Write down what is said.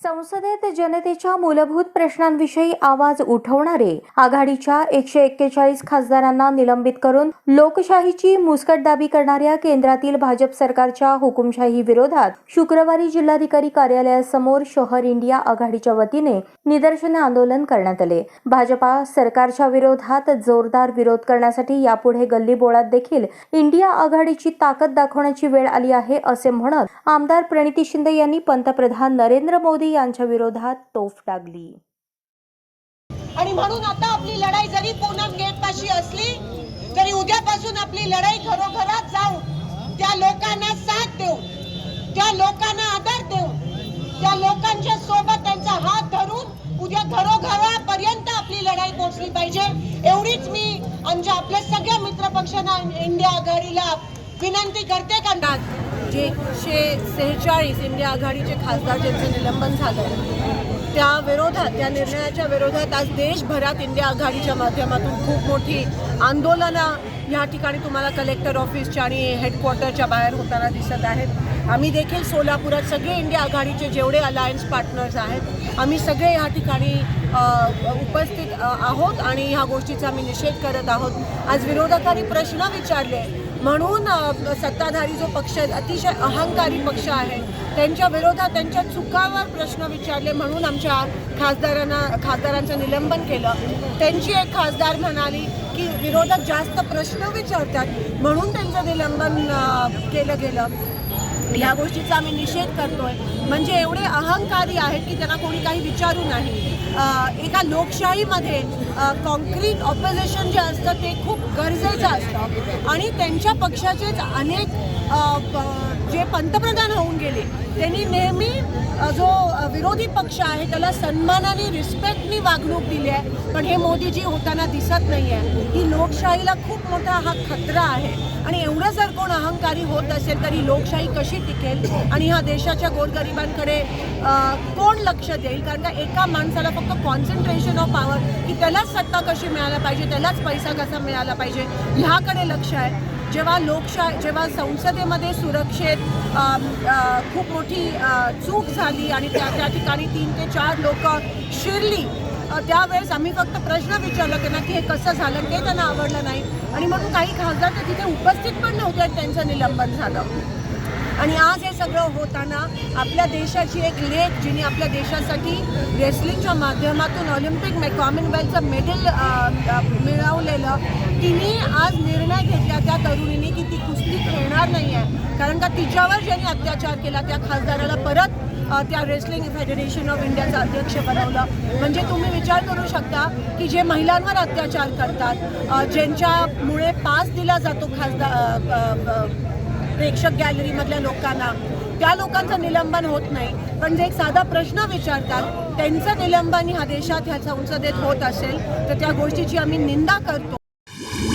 संसदेत जनतेच्या मूलभूत प्रश्नांविषयी आवाज उठवणारे आघाडीच्या एकशे एक्केचाळीस खासदारांना निलंबित करून लोकशाहीची मुस्कटदाबी करणाऱ्या केंद्रातील भाजप सरकारच्या हुकुमशाही विरोधात शुक्रवारी जिल्हाधिकारी कार्यालयासमोर शहर इंडिया आघाडीच्या वतीने निदर्शने आंदोलन करण्यात आले. भाजपा सरकारच्या विरोधात जोरदार विरोध करण्यासाठी यापुढे गल्लीबोळात देखील इंडिया आघाडीची ताकद दाखवण्याची वेळ आली आहे असे म्हणत आमदार प्रणिती शिंदे यांनी पंतप्रधान नरेंद्र मोदी यांच्या विरोधात तोफ डागली आणि म्हणून आता आपली लढाई जरी पूनम गेट पाशी असली तरी उद्यापासून आपली लढाई खरोखरच जाऊ त्या लोकांना साथ देऊ त्या लोकांना आधार देऊ त्या लोकांच्या सोबत त्यांचा हात धरून उद्या घरोघरापर्यंत आपली लढाई पोहोचली पाहिजे. एवढीच मी आमच्या आपल्या सगळ्या मित्र पक्षांना इंडिया आघाडीला विनंती करते. का जे एकशे सेहेचाळीस इंडिया आघाडीचे खासदार ज्यांचं निलंबन झालं त्या विरोधात त्या निर्णयाच्या विरोधात आज देशभरात इंडिया आघाडीच्या माध्यमातून खूप मोठी आंदोलनं या ठिकाणी तुम्हाला कलेक्टर ऑफिसच्या आणि हेडक्वार्टरच्या बाहेर होताना दिसत आहेत. आम्ही देखील सोलापुरात सगळे इंडिया आघाडीचे जेवढे अलायन्स पार्टनर्स आहेत आम्ही सगळे या ठिकाणी उपस्थित आहोत आणि ह्या गोष्टीचा आम्ही निषेध करत आहोत. आज विरोधकांनी प्रश्न विचारले म्हणून सत्ताधारी जो पक्ष आहे, अतिशय अहंकारी पक्ष आहे. त्यांच्या विरोधात त्यांच्या चुकावर प्रश्न विचारले म्हणून आमच्या खासदारांना खासदारांचं निलंबन केलं. त्यांची एक खासदार म्हणाली की विरोधक जास्त प्रश्न विचारतात म्हणून त्यांचं निलंबन केलं गेलं. ह्या गोष्टीचा आम्ही निषेध करतोय. म्हणजे एवढे अहंकारी आहेत की त्यांना कोणी काही विचारू नाही. एका लोकशाहीमध्ये कॉन्क्रीट ऑपोजिशन जे असतं ते खूप गरजेचं असतं. आणि त्यांच्या पक्षाचेच अनेक प- जे पंतप्रधान होऊन गेले त्यांनी नेहमी जो विरोधी पक्ष आहे त्याला सन्मानाने रिस्पेक्टनी वागणूक दिली आहे. पण हे मोदीजी होताना दिसत नाही आहे ही लोकशाहीला खूप मोठा हा खतरा आहे. आणि एवढं जर कोण अहंकारी होत असेल तर ही लोकशाही कशी टिकेल? आणि ह्या देशाच्या गोरगरिबांकडे कोण लक्ष देईल? कारण का एका माणसाला फक्त कॉन्सन्ट्रेशन ऑफ पॉवर की त्यालाच सत्ता कशी मिळायला पाहिजे त्यालाच पैसा कसा मिळाला पाहिजे ह्याकडे लक्ष आहे. जेव्हा लोकशाही जेव्हा संसदेमध्ये सुरक्षेत खूप मोठी चूक झाली आणि त्या त्या ठिकाणी तीन ते चार लोक शिरली त्यावेळेस आम्ही फक्त प्रश्न विचारला त्यांना की हे कसं झालं ते त्यांना आवडलं नाही. आणि म्हणून काही खासदार तर तिथे उपस्थित पण नव्हते आणि त्यांचं निलंबन झालं. आणि आज हे सगळं होताना आपल्या देशाची एक लेख जिने आपल्या देशासाठी रेसलिंगच्या माध्यमातून ऑलिम्पिक मे कॉमनवेल्थचं मेडल मिळवलेलं तिने आज निर्णय घेतला त्या तरुणीने की ती कुस्ती खेळणार नाही आहे. कारण का तिच्यावर ज्यांनी अत्याचार केला त्या खासदाराला परत त्या रेसलिंग फेडरेशन ऑफ इंडियाचं अध्यक्ष बनवलं. म्हणजे तुम्ही विचार करू शकता की जे महिलांवर अत्याचार करतात ज्यांच्यामुळे पास दिला जातो खासदार प्रेक्षक गॅलरीमधल्या लोकांना त्या लोकांचं निलंबन होत नाही. पण जे एक साधा प्रश्न विचारतात त्यांचं निलंबन ह्या देशात ह्या संसदेत होत असेल तर त्या गोष्टीची आम्ही निंदा करतो. Yeah.